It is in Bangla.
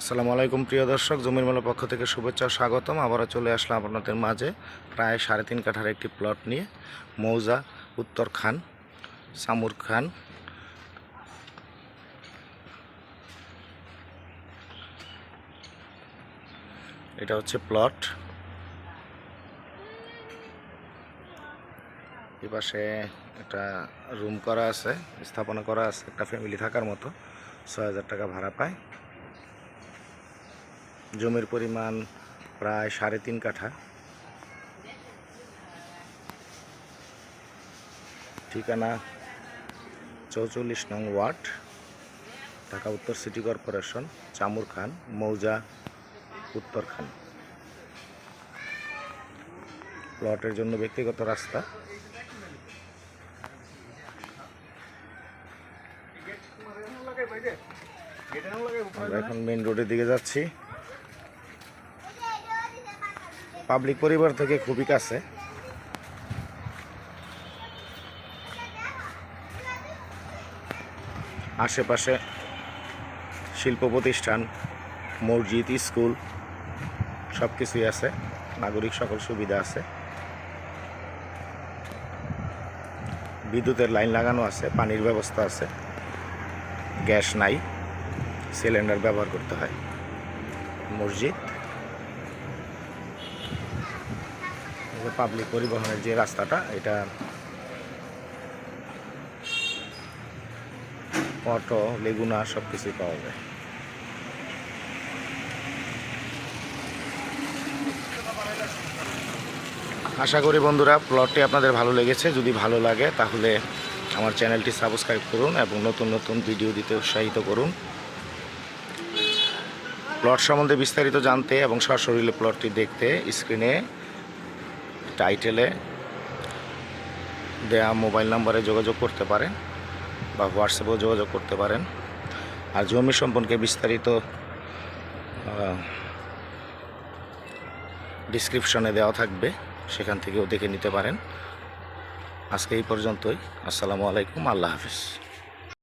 আসসালামু আলাইকুম, প্রিয় দর্শক। জমির মেলার পক্ষ থেকে শুভেচ্ছা, স্বাগতম। আবারও চলে আসলাম আপনাদের মাঝে প্রায় সাড়ে তিন কাঠার একটি প্লট নিয়ে। মৌজা, উত্তর খান, সামুর খান। এটা হচ্ছে প্লট এই পাশে একটা রুম করা আছে, স্থাপনা করা আছে, একটা ফ্যামিলি থাকার মতো। ছয় হাজার টাকা ভাড়া পায়। জমির পরিমাণ প্রায় সাড়ে তিন কাঠা। ঠিকানা চৌচল্লিশ নং ওয়ার্ড, ঢাকা উত্তর সিটি কর্পোরেশন, চামুর খান, মৌজা, উত্তর খান। প্লটের জন্য ব্যক্তিগত রাস্তা। আমরা এখন মেইন রোডের দিকে যাচ্ছি। পাবলিক পরিবার থেকে খুবই কাছে। আশেপাশে শিল্প প্রতিষ্ঠান, মসজিদ, স্কুল সব কিছুই আছে। নাগরিক সকল সুবিধা আছে। বিদ্যুতের লাইন লাগানো আছে, পানির ব্যবস্থা আছে। গ্যাস নাই, সিলিন্ডার ব্যবহার করতে হয়। মসজিদ এই যে পাবলিক পরিবহনের যে রাস্তাটা, এটা অটো, লেগুনা সব কিছুই পাওয়া যায়। আশা করি বন্ধুরা প্লটটি আপনাদের ভালো লেগেছে। যদি ভালো লাগে, তাহলে আমার চ্যানেলটি সাবস্ক্রাইব করুন এবং নতুন নতুন ভিডিও দিতে উৎসাহিত করুন। প্লট সম্বন্ধে বিস্তারিত জানতে এবং সশরীরে প্লটটি দেখতে স্ক্রিনে টাইটেলে দেয়া মোবাইল নাম্বারে যোগাযোগ করতে পারেন বা হোয়াটসঅ্যাপেও যোগাযোগ করতে পারেন। আর জমি সম্পর্কে বিস্তারিত ডিসক্রিপশনে দেওয়া থাকবে, সেখান থেকেও দেখে নিতে পারেন। আজকে এই পর্যন্তই। আসসালামু আলাইকুম। আল্লাহ হাফিজ।